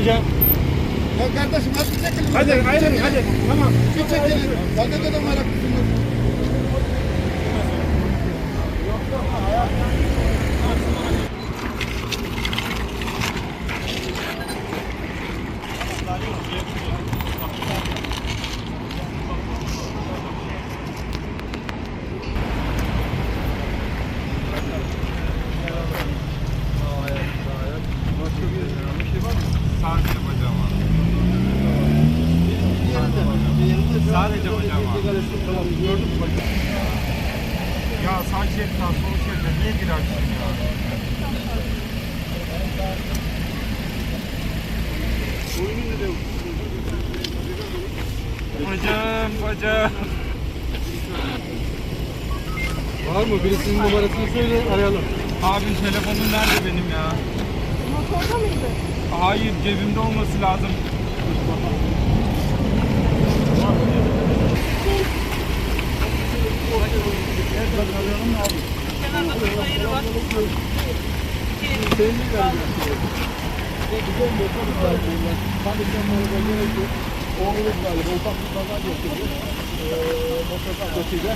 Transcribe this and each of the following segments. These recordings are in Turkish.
hocam. Ya kardeşim hadi çekilin. Hadi ayrılın hadi. Tamam. Bir çekilin. Zaten de meraklısınız. Sadece bacağım var. Sadece bacağım var. Ya sağ şeritten sol şeritten niye girersin ya? Bacağım, bacağım. Var mı? Birisinin numarasını söyle arayalım. Abim telefonum nerede benim ya? Motorda mıydı? Hayır cebimde olması lazım. Oğlum galiba ufak bir kaza geçirdi. Eee motor kazasıyla.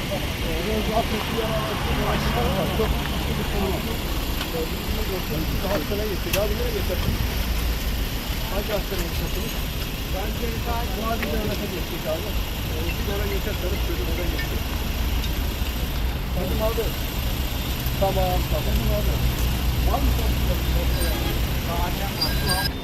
Biraz hafif bir yana aşağı var. Çok sıkı bir konu var. Hastaneye gittik. Abi nereye getirdin? Hangi hastaneye getirdiniz? Bence bu abi de öyle geçtik abi. Eee, Biz oraya geçerseniz çocuk oraya geçtik. Hadi abi. Tamam tamam. Var mı son Dayı ben